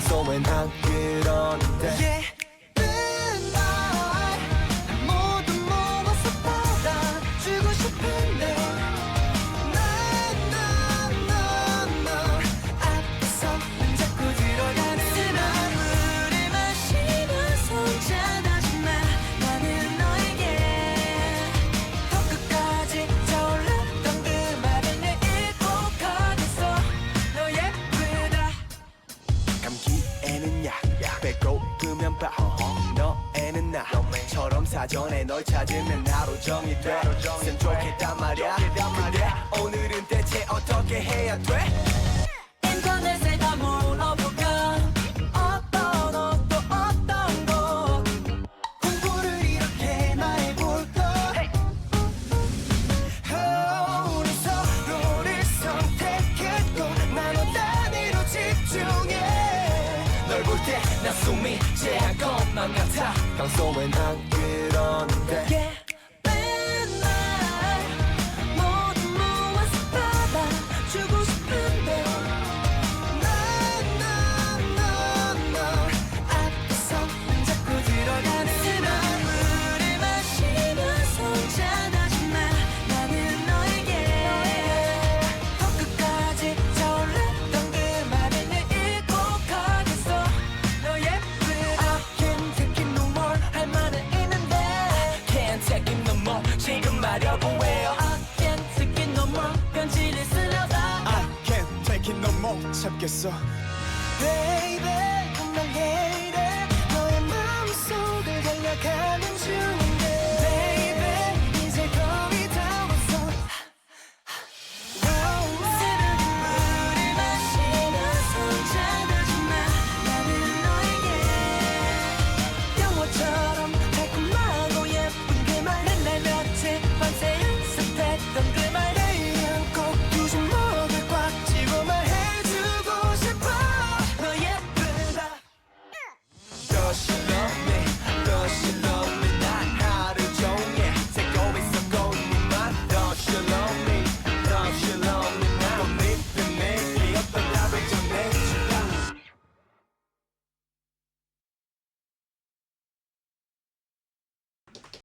so when I'm 그런데 yeah. 봐. 너에는 나처럼 사전에 널 찾으면 하루 종일 돼쌤 좋겠단 말이야. 근데 오늘은 대체 어떻게 해야 돼? 숨이 제한 것만 같아 평소엔 안 그러는데 yeah. 참겠어 Baby your shit.